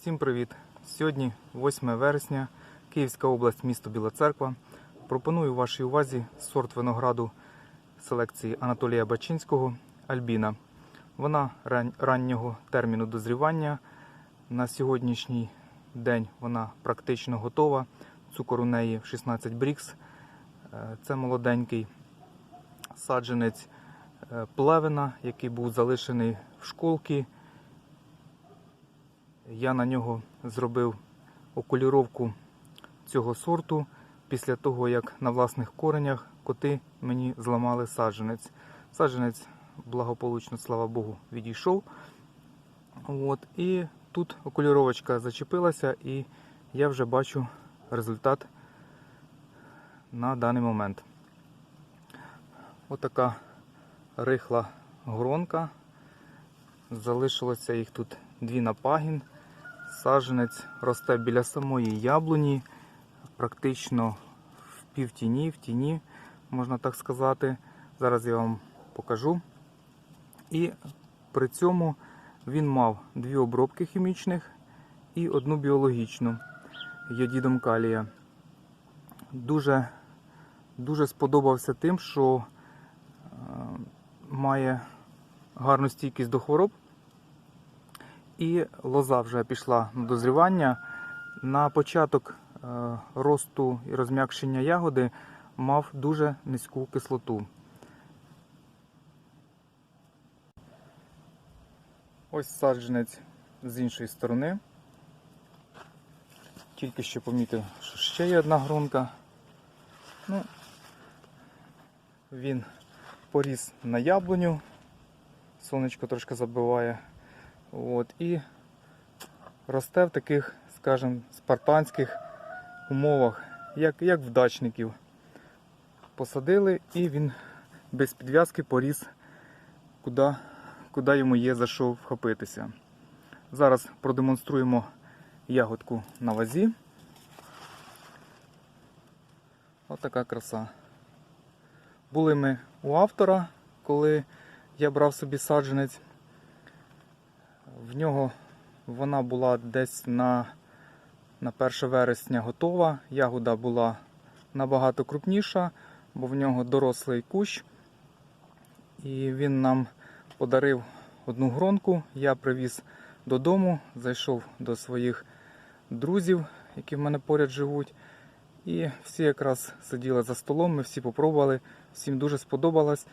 Всім привіт! Сьогодні 8 вересня, Київська область, місто Біла Церква. Пропоную вашій увазі сорт винограду селекції Анатолія Бачинського Альбіна. Вона раннього терміну дозрівання. На сьогоднішній день вона практично готова. Цукор у неї 16 брікс. Е, Це молоденький саджанець е, плевена, який був залишений в школки. Я на нього зробив окуліровку цього сорту після того, як на власних коренях коти мені зламали саджанець. Саджанець благополучно, слава Богу, відійшов. От, і тут окуліровочка зачепилася, і я вже бачу результат на даний момент. Отака рихла гронка. Залишилося їх тут дві на пагін. Саджанець росте біля самої яблуні, практично в півтіні, в тіні, можна так сказати. Зараз я вам покажу. І при цьому він мав дві обробки хімічних і одну біологічну йодідом калія. Дуже, дуже сподобався тим, що е, має гарну стійкість до хвороб. І лоза вже пішла на дозрівання. На початок е, росту і розм'якшення ягоди мав дуже низьку кислоту. Ось саджанець з іншої сторони. Тільки що помітив, що ще є одна гронка. Ну, він поріс на яблуню. Сонечко трошки забиває. От, і росте в таких, скажімо, спартанських умовах, як, як в дачників. Посадили і він без підв'язки поріс, куди, куди йому є за що вхопитися. Зараз продемонструємо ягодку на вазі. Ось така краса. Були ми у автора, коли я брав собі саджанець. В нього вона була десь на, на 1 вересня готова. Ягода була набагато крупніша, бо в нього дорослий кущ. І він нам подарив одну гронку. Я привіз додому, зайшов до своїх друзів, які в мене поряд живуть. І всі якраз сиділи за столом, ми всі попробували, всім дуже сподобалось.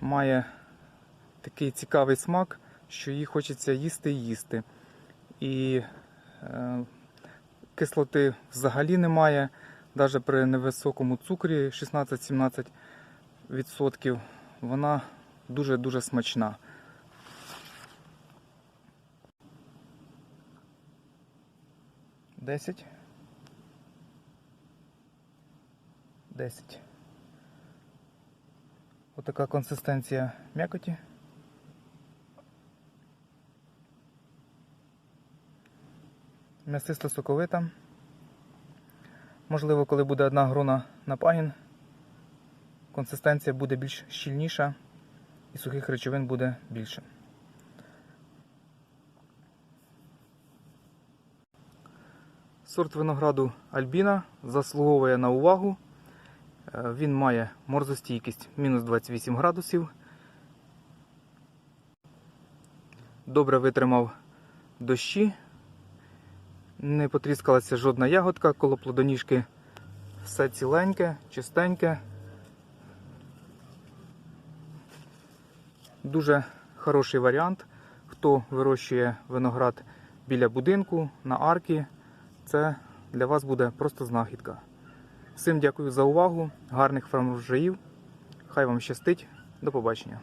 Має такий цікавий смак що її хочеться їсти і їсти. І е, кислоти взагалі немає. Навіть при невисокому цукрі 16-17% вона дуже-дуже смачна. Десять. Десять. Отака консистенція м'якоті. М'ясисто соковита. Можливо, коли буде одна грона на пагін, консистенція буде більш щільніша і сухих речовин буде більше. Сорт винограду Альбіна заслуговує на увагу. Е, Він має морзостійкість мінус 28 градусів. Добре витримав дощі. Не потріскалася жодна ягодка, коло плодоніжки все ціленьке, чистеньке. Дуже хороший варіант. Хто вирощує виноград біля будинку, на арки, це для вас буде просто знахідка. Всім дякую за увагу, гарних врожаїв. Хай вам щастить. До побачення.